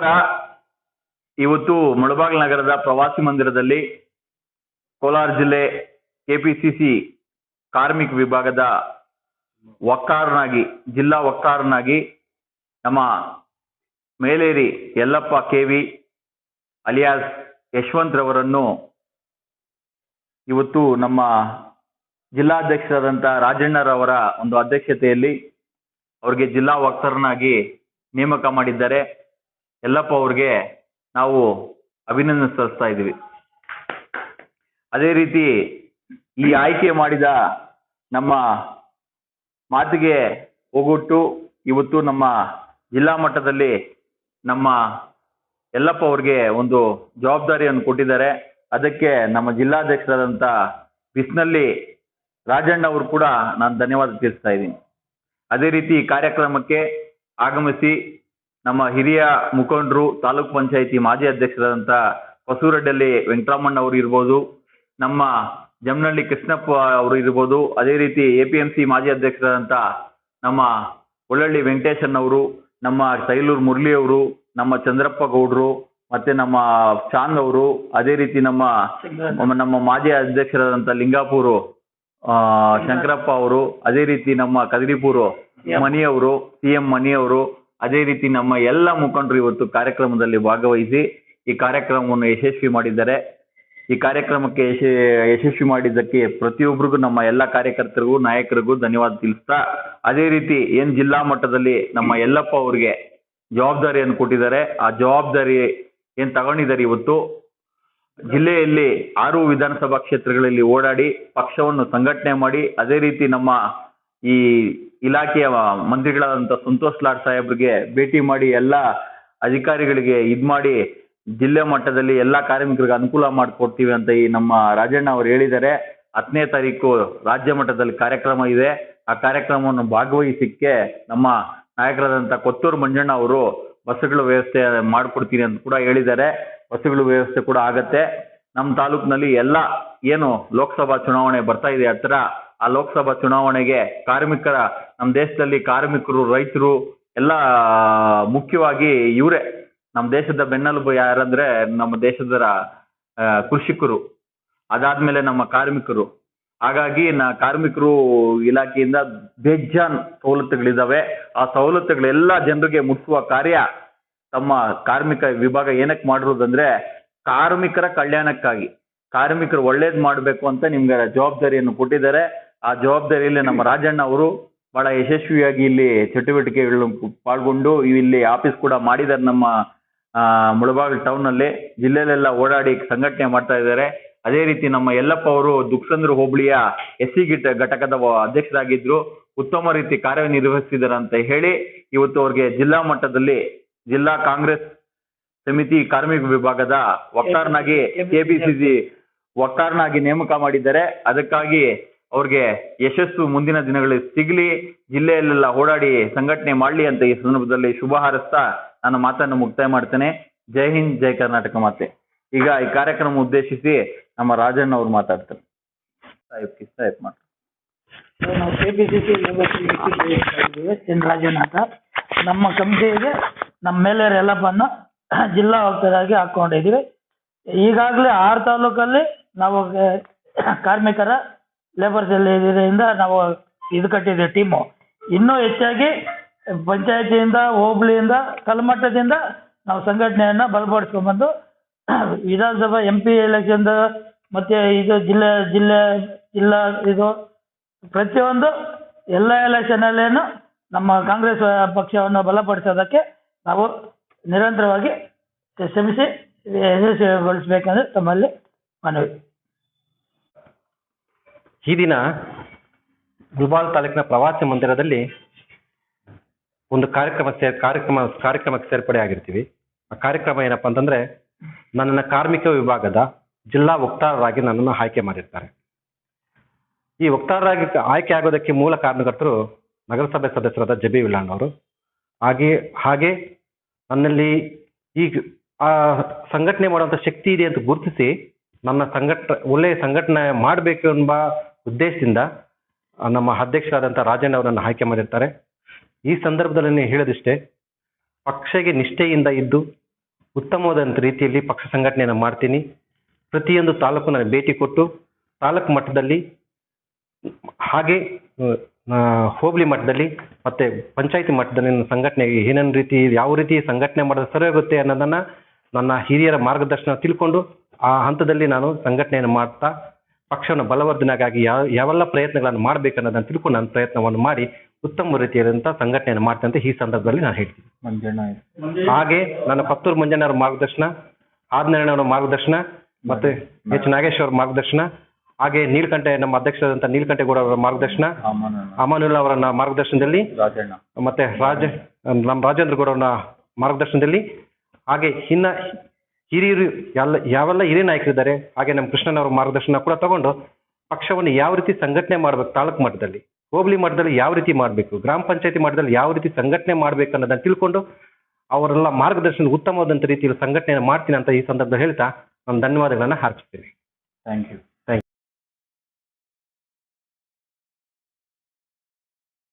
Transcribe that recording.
ನಮಸ್ಕಾರ ಇವತ್ತು ಮುಳಬಾಗ್ ನಗರದ ಪ್ರವಾಸಿ ಮಂದಿರದಲ್ಲಿ ಕೋಲಾರ ಜಿಲ್ಲೆ ಕೆಪಿಸಿಸಿ ಕಾರ್ಮಿಕ ವಿಭಾಗದ ವಕ್ತಾರನಾಗಿ ಜಿಲ್ಲಾ ವಕ್ತಾರನಾಗಿ ನಮ್ಮ ಮೇಲೇರಿ ಯಲ್ಲಪ್ಪ ಕೆವಿ ಅಲಿಯಾಸ್ ಯಶವಂತ್ ರವರನ್ನು ಇವತ್ತು ನಮ್ಮ ಜಿಲ್ಲಾಧ್ಯಕ್ಷರಾದಂಥ ರಾಜಣ್ಣರವರ ಒಂದು ಅಧ್ಯಕ್ಷತೆಯಲ್ಲಿ ಅವರಿಗೆ ಜಿಲ್ಲಾ ವಕ್ತಾರನಾಗಿ ನೇಮಕ ಮಾಡಿದ್ದಾರೆ. ಯಲ್ಲಪ್ಪ ಅವ್ರಿಗೆ ನಾವು ಅಭಿನಂದನೆ ಸಲ್ಲಿಸ್ತಾ ಇದ್ದೀವಿ. ಅದೇ ರೀತಿ ಈ ಆಯ್ಕೆ ಮಾಡಿದ ನಮ್ಮ ಮಾತಿಗೆ ಹೋಗೊಟ್ಟು ಇವತ್ತು ನಮ್ಮ ಜಿಲ್ಲಾ ಮಟ್ಟದಲ್ಲಿ ನಮ್ಮ ಯಲ್ಲಪ್ಪ ಅವ್ರಿಗೆ ಒಂದು ಜವಾಬ್ದಾರಿಯನ್ನು ಕೊಟ್ಟಿದ್ದಾರೆ. ಅದಕ್ಕೆ ನಮ್ಮ ಜಿಲ್ಲಾಧ್ಯಕ್ಷರಾದಂಥ ಬಿಸ್ನಲ್ಲಿ ರಾಜಣ್ಣ ಅವರು ಕೂಡ ನಾನು ಧನ್ಯವಾದ ತಿಳಿಸ್ತಾ ಇದ್ದೀನಿ. ಅದೇ ರೀತಿ ಕಾರ್ಯಕ್ರಮಕ್ಕೆ ಆಗಮಿಸಿ ನಮ್ಮ ಹಿರಿಯ ಮುಖಂಡರು ತಾಲೂಕ್ ಪಂಚಾಯಿತಿ ಮಾಜಿ ಅಧ್ಯಕ್ಷರಾದಂಥ ಹೊಸೂರಡ್ಡಲ್ಲಿ ವೆಂಕಟರಾಮಣ್ಣ ಅವರು ಇರ್ಬೋದು ನಮ್ಮ ಜಮನಹಳ್ಳಿ ಕೃಷ್ಣಪ್ಪ ಅವರು ಇರ್ಬೋದು ಅದೇ ರೀತಿ ಎ ಪಿ ಎಂ ಸಿ ಮಾಜಿ ಅಧ್ಯಕ್ಷರಾದಂಥ ನಮ್ಮ ಒಳ್ಳಳ್ಳಿ ವೆಂಕಟೇಶನ್ ಅವರು ನಮ್ಮ ತೈಲೂರು ಮುರಳಿ ಅವರು ನಮ್ಮ ಚಂದ್ರಪ್ಪ ಗೌಡ್ರು ಮತ್ತೆ ನಮ್ಮ ಚಾಂದ್ ಅವರು ಅದೇ ರೀತಿ ನಮ್ಮ ನಮ್ಮ- ಮಾಜಿ ಅಧ್ಯಕ್ಷರಾದಂಥ ಲಿಂಗಾಪುರ್ ಶಂಕರಪ್ಪ ಅವರು ಅದೇ ರೀತಿ ನಮ್ಮ ಕದರಿಪುರ್ ಮನಿ ಅವರು ಸಿ ಎಂ ಮನಿ ಅವರು ಅದೇ ರೀತಿ ನಮ್ಮ ಎಲ್ಲ ಮುಖಂಡರು ಇವತ್ತು ಕಾರ್ಯಕ್ರಮದಲ್ಲಿ ಭಾಗವಹಿಸಿ ಈ ಕಾರ್ಯಕ್ರಮವನ್ನು ಯಶಸ್ವಿ ಮಾಡಿದ್ದಾರೆ. ಈ ಕಾರ್ಯಕ್ರಮಕ್ಕೆ ಯಶ, ಯಶಸ್ವಿ ಮಾಡಿದ್ದಕ್ಕೆ ಪ್ರತಿಯೊಬ್ಬರಿಗೂ ನಮ್ಮ ಎಲ್ಲ ಕಾರ್ಯಕರ್ತರಿಗೂ, ನಾಯಕರಿಗೂ ಧನ್ಯವಾದ ತಿಳಿಸ್ತಾ, ಅದೇ ರೀತಿ ಏನು ಜಿಲ್ಲಾ ಮಟ್ಟದಲ್ಲಿ ನಮ್ಮ ಯಲ್ಲಪ್ಪ ಅವರಿಗೆ ಜವಾಬ್ದಾರಿಯನ್ನು ಕೊಟ್ಟಿದ್ದಾರೆ. ಆ ಜವಾಬ್ದಾರಿ ಏನು ತಗೊಂಡಿದ್ದಾರೆ ಇವತ್ತು? ಜಿಲ್ಲೆಯಲ್ಲಿ ಆರು ವಿಧಾನಸಭಾ ಕ್ಷೇತ್ರಗಳಲ್ಲಿ ಓಡಾಡಿ ಪಕ್ಷವನ್ನು ಸಂಘಟನೆ ಮಾಡಿ, ಅದೇ ರೀತಿ ನಮ್ಮ ಈ ಇಲಾಖೆಯ ಮಂತ್ರಿಗಳಾದಂಥ ಸಂತೋಷ್ ಲಾಡ್ ಸಾಹೇಬ್ರಿಗೆ ಭೇಟಿ ಮಾಡಿ ಎಲ್ಲ ಅಧಿಕಾರಿಗಳಿಗೆ ಇದ್ ಮಾಡಿ ಜಿಲ್ಲೆ ಮಟ್ಟದಲ್ಲಿ ಎಲ್ಲ ಕಾರ್ಮಿಕರಿಗೆ ಅನುಕೂಲ ಮಾಡಿಕೊಡ್ತೀವಿ ಅಂತ ಈ ನಮ್ಮ ರಾಜಣ್ಣ ಅವರು ಹೇಳಿದ್ದಾರೆ. ಹತ್ತನೇ ತಾರೀಕು ರಾಜ್ಯ ಮಟ್ಟದಲ್ಲಿ ಕಾರ್ಯಕ್ರಮ ಇದೆ. ಆ ಕಾರ್ಯಕ್ರಮವನ್ನು ಭಾಗವಹಿಸಿಕ್ಕೆ ನಮ್ಮ ನಾಯಕರಾದಂಥ ಕೊತ್ತೂರು ಮಂಜಣ್ಣ ಅವರು ಬಸ್ಸುಗಳ ವ್ಯವಸ್ಥೆ ಮಾಡಿಕೊಡ್ತೀನಿ ಅಂತ ಕೂಡ ಹೇಳಿದ್ದಾರೆ. ಬಸ್ಸುಗಳ ವ್ಯವಸ್ಥೆ ಕೂಡ ಆಗತ್ತೆ. ನಮ್ಮ ತಾಲೂಕಿನಲ್ಲಿ ಎಲ್ಲ ಏನು ಲೋಕಸಭಾ ಚುನಾವಣೆ ಬರ್ತಾ ಇದೆ ಹತ್ರ ಆ ಲೋಕಸಭಾ ಚುನಾವಣೆಗೆ ಕಾರ್ಮಿಕರ ನಮ್ಮ ದೇಶದಲ್ಲಿ ಕಾರ್ಮಿಕರು, ರೈತರು ಎಲ್ಲ, ಮುಖ್ಯವಾಗಿ ಇವರೇ. ನಮ್ಮ ದೇಶದ ಬೆನ್ನೆಲುಬು ಯಾರಂದ್ರೆ ನಮ್ಮ ದೇಶದ ಕೃಷಿಕರು. ಅದಾದ್ಮೇಲೆ ನಮ್ಮ ಕಾರ್ಮಿಕರು. ಹಾಗಾಗಿ ನಾ, ಕಾರ್ಮಿಕರು ಇಲಾಖೆಯಿಂದ ಬೇಜಾನ್ ಸವಲತ್ತುಗಳಿದಾವೆ. ಆ ಸವಲತ್ತುಗಳೆಲ್ಲ ಜನರಿಗೆ ಮುಟ್ಟಿಸುವ ಕಾರ್ಯ ತಮ್ಮ ಕಾರ್ಮಿಕ ವಿಭಾಗ ಏನಕ್ಕೆ ಮಾಡಿರೋದಂದ್ರೆ ಕಾರ್ಮಿಕರ ಕಲ್ಯಾಣಕ್ಕಾಗಿ. ಕಾರ್ಮಿಕರು ಒಳ್ಳೇದು ಮಾಡಬೇಕು ಅಂತ ನಿಮ್ಗೆ ಜವಾಬ್ದಾರಿಯನ್ನು ಕೊಟ್ಟಿದ್ದಾರೆ. ಆ ಜವಾಬ್ದಾರಿಯಲ್ಲಿ ನಮ್ಮ ರಾಜಣ್ಣ ಅವರು ಬಹಳ ಯಶಸ್ವಿಯಾಗಿ ಇಲ್ಲಿ ಚಟುವಟಿಕೆಗಳು ಪಾಲ್ಗೊಂಡು ಇಲ್ಲಿ ಆಫೀಸ್ ಕೂಡ ಮಾಡಿದ್ದಾರೆ ನಮ್ಮ ಆ, ಮುಳಬಾಗಿಲು ಟೌನ್ ಅಲ್ಲಿ ಜಿಲ್ಲೆಲೆಲ್ಲ ಓಡಾಡಿ ಸಂಘಟನೆ ಮಾಡ್ತಾ ಇದ್ದಾರೆ. ಅದೇ ರೀತಿ ನಮ್ಮ ಯಲ್ಲಪ್ಪ ಅವರು ದುಕ್ಸಂದ್ರ ಹೋಬಳಿಯ ಎಸ್ ಸಿ ಗಿಟ ಘಟಕದ ಅಧ್ಯಕ್ಷರಾಗಿದ್ರು. ಉತ್ತಮ ರೀತಿ ಕಾರ್ಯನಿರ್ವಹಿಸಿದ್ದಾರೆ ಅಂತ ಹೇಳಿ ಇವತ್ತು ಅವ್ರಿಗೆ ಜಿಲ್ಲಾ ಮಟ್ಟದಲ್ಲಿ ಜಿಲ್ಲಾ ಕಾಂಗ್ರೆಸ್ ಸಮಿತಿ ಕಾರ್ಮಿಕ ವಿಭಾಗದ ವಕ್ತಾರನಾಗಿ ಕೆಪಿಸಿಸಿ ವಕ್ತಾರನಾಗಿ ನೇಮಕ ಮಾಡಿದ್ದಾರೆ. ಅದಕ್ಕಾಗಿ ಅವ್ರಿಗೆ ಯಶಸ್ಸು ಮುಂದಿನ ದಿನಗಳಲ್ಲಿ ಸಿಗಲಿ, ಜಿಲ್ಲೆಯಲ್ಲೆಲ್ಲ ಓಡಾಡಿ ಸಂಘಟನೆ ಮಾಡಲಿ ಅಂತ ಈ ಸಂದರ್ಭದಲ್ಲಿ ಶುಭ ಹಾರಿಸ್ತಾ ನನ್ನ ಮಾತನ್ನು ಮುಕ್ತಾಯ ಮಾಡ್ತೇನೆ. ಜೈ ಹಿಂದ್, ಜೈ ಕರ್ನಾಟಕ ಮಾತೆ. ಈಗ ಈ ಕಾರ್ಯಕ್ರಮ ಉದ್ದೇಶಿಸಿ ನಮ್ಮ ರಾಜಣ್ಣ ಅವ್ರು ಮಾತಾಡ್ತಾರೆ. ಸಾಹೇಬ್ ಕೆ ಪಿ ಸಿ ಸಿ ನಮ್ಮ ಕಮಿಟಿಗೆ ನಮ್ಮ ಮೇಲೆ ಎಲ್ಲಪ್ಪನ್ನು ಜಿಲ್ಲಾ ವಕ್ತಾರಾಗಿ ಹಾಕೊಂಡಿದ್ದೀವಿ. ಈಗಾಗಲೇ ಆರು ತಾಲೂಕಲ್ಲಿ ನಾವು ಕಾರ್ಮಿಕರ ಲೇಬರ್ ಎಲ್ಲ ಇದರಿಂದ ನಾವು ಇದು ಕಟ್ಟಿದ್ದೀವಿ ಟೀಮು ಇನ್ನೂ ಹೆಚ್ಚಾಗಿ ಪಂಚಾಯತಿಯಿಂದ, ಹೋಬಳಿಯಿಂದ ಕಲ್ಮಟ್ಟದಿಂದ ನಾವು ಸಂಘಟನೆಯನ್ನು ಬಲಪಡಿಸ್ಕೊಂಬಂದು ವಿಧಾನಸಭಾ ಎಂ ಪಿ ಎಲೆಕ್ಷನ್ ಮತ್ತೆ ಇದು ಜಿಲ್ಲೆ ಜಿಲ್ಲೆ, ಜಿಲ್ಲಾ ಇದು ಪ್ರತಿಯೊಂದು ಎಲ್ಲ ಎಲೆಕ್ಷನಲ್ಲೇನು ನಮ್ಮ ಕಾಂಗ್ರೆಸ್ ಪಕ್ಷವನ್ನು ಬಲಪಡಿಸೋದಕ್ಕೆ ನಾವು ನಿರಂತರವಾಗಿ ಶ್ರಮಿಸಿ, ಯಶಸ್ವಿಗೊಳಿಸಬೇಕಂದ್ರೆ ತಮ್ಮಲ್ಲಿ ಮನವಿ. ಈ ದಿನ ಗುಲ್ಬಾಲ್ ತಾಲೂಕಿನ ಪ್ರವಾಸಿ ಮಂದಿರದಲ್ಲಿ ಒಂದು ಕಾರ್ಯಕ್ರಮ ಸೇರ್, ಕಾರ್ಯಕ್ರಮ, ಕಾರ್ಯಕ್ರಮಕ್ಕೆ ಸೇರ್ಪಡೆ ಆಗಿರ್ತೀವಿ. ಆ ಕಾರ್ಯಕ್ರಮ ಏನಪ್ಪಾ ಅಂತಂದ್ರೆ ನನ್ನನ್ನು ಕಾರ್ಮಿಕ ವಿಭಾಗದ ಜಿಲ್ಲಾ ವಕ್ತಾರರಾಗಿ ನನ್ನನ್ನು ಆಯ್ಕೆ ಮಾಡಿರ್ತಾರೆ. ಈ ವಕ್ತಾರರಾಗಿ ಆಯ್ಕೆ ಆಗೋದಕ್ಕೆ ಮೂಲ ಕಾರಣಕರ್ತರು ನಗರಸಭೆ ಸದಸ್ಯರಾದ ಜಬಿ ವಿಲಾನ್ ಅವರು. ಹಾಗೆ ಹಾಗೆ ನನ್ನಲ್ಲಿ ಈಗ ಆ ಸಂಘಟನೆ ಮಾಡುವಂಥ ಶಕ್ತಿ ಇದೆ ಅಂತ ಗುರುತಿಸಿ ನನ್ನ ಸಂಘಟ, ಒಳ್ಳೆಯ ಸಂಘಟನೆ ಮಾಡಬೇಕು ಎಂಬ ಉದ್ದೇಶದಿಂದ ನಮ್ಮ ಅಧ್ಯಕ್ಷರಾದಂಥ ರಾಜಣ್ಣ ಅವರನ್ನು ಆಯ್ಕೆ ಮಾಡಿರ್ತಾರೆ. ಈ ಸಂದರ್ಭದಲ್ಲಿ ಹೇಳೋದಿಷ್ಟೇ, ಪಕ್ಷಗೆ ನಿಷ್ಠೆಯಿಂದ ಇದ್ದು ಉತ್ತಮವಾದಂಥ ರೀತಿಯಲ್ಲಿ ಪಕ್ಷ ಸಂಘಟನೆಯನ್ನು ಮಾಡ್ತೀನಿ. ಪ್ರತಿಯೊಂದು ತಾಲೂಕು ನಾನು ಭೇಟಿ ಕೊಟ್ಟು ತಾಲೂಕು ಮಟ್ಟದಲ್ಲಿ, ಹಾಗೆ ಹೋಬಳಿ ಮಟ್ಟದಲ್ಲಿ ಮತ್ತೆ ಪಂಚಾಯತಿ ಮಟ್ಟದಲ್ಲಿ ನನ್ನ ಸಂಘಟನೆಗೆ ಏನೇನು ರೀತಿ, ಯಾವ ರೀತಿ ಸಂಘಟನೆ ಮಾಡಿದ್ರೆ ಸರಿ ಹೋಗುತ್ತೆ ಅನ್ನೋದನ್ನು ನನ್ನ ಹಿರಿಯರ ಮಾರ್ಗದರ್ಶನ ತಿಳ್ಕೊಂಡು ಆ ಹಂತದಲ್ಲಿ ನಾನು ಸಂಘಟನೆಯನ್ನು ಮಾಡ್ತಾ ಪಕ್ಷವನ್ನು ಬಲವರ್ಧನೆಗಾಗಿ ಯಾವ ಯಾವೆಲ್ಲ ಪ್ರಯತ್ನಗಳನ್ನು ಮಾಡಬೇಕನ್ನೋದನ್ನು ತಿಳ್ಕೊಂಡು ನಾನು ಪ್ರಯತ್ನವನ್ನು ಮಾಡಿ ಉತ್ತಮ ರೀತಿಯಾದಂಥ ಸಂಘಟನೆಯನ್ನು ಮಾಡ್ತಂತೆ ಈ ಸಂದರ್ಭದಲ್ಲಿ ನಾನು ಹೇಳ್ತೀನಿ. ಹಾಗೆ ನನ್ನ ಪತ್ತೂರು ಮಂಜಣ್ಣವರ ಮಾರ್ಗದರ್ಶನ ಆದಿನಾರಾಯಣವರ ಮಾರ್ಗದರ್ಶನ ಮತ್ತೆ ಎಚ್ ನಾಗೇಶ್ವರ ಮಾರ್ಗದರ್ಶನ ಹಾಗೆ ನೀಲಕಂಠೆ ನಮ್ಮ ಅಧ್ಯಕ್ಷರಾದಂಥ ನೀಲಕಂಠೇಗೌಡ ಅವರ ಮಾರ್ಗದರ್ಶನ ಅಮಾನುಲ್ಲಾ ಅವರ ಮಾರ್ಗದರ್ಶನದಲ್ಲಿ ಮತ್ತೆ ರಾಜ ನಮ್ಮ ರಾಜೇಂದ್ರ ಗೌಡ ಅವರ ಮಾರ್ಗದರ್ಶನದಲ್ಲಿ ಹಾಗೆ ಇನ್ನ ಹಿರಿಯರು ಎಲ್ಲ, ಯಾವೆಲ್ಲ ಹಿರಿಯ ನಾಯಕರಿದ್ದಾರೆ, ಹಾಗೆ ನಮ್ಮ ಕೃಷ್ಣನವರ ಮಾರ್ಗದರ್ಶನ ಕೂಡ ತಗೊಂಡು ಪಕ್ಷವನ್ನು ಯಾವ ರೀತಿ ಸಂಘಟನೆ ಮಾಡ್ಬೇಕು, ತಾಲೂಕು ಮಟ್ಟದಲ್ಲಿ, ಹೋಬಳಿ ಮಟ್ಟದಲ್ಲಿ ಯಾವ ರೀತಿ ಮಾಡಬೇಕು, ಗ್ರಾಮ ಪಂಚಾಯತಿ ಮಟ್ಟದಲ್ಲಿ ಯಾವ ರೀತಿ ಸಂಘಟನೆ ಮಾಡ್ಬೇಕು ಅನ್ನೋದನ್ನ ತಿಳ್ಕೊಂಡು ಅವರೆಲ್ಲ ಮಾರ್ಗದರ್ಶನ ಉತ್ತಮವಾದಂಥ ರೀತಿಯಲ್ಲಿ ಸಂಘಟನೆಯನ್ನು ಮಾಡ್ತೀನಿ ಅಂತ ಈ ಸಂದರ್ಭದಲ್ಲಿ ಹೇಳ್ತಾ ನಾನು ಧನ್ಯವಾದಗಳನ್ನು ಹಾರ್ಪಿಸ್ತೀನಿ ಥ್ಯಾಂಕ್ ಯು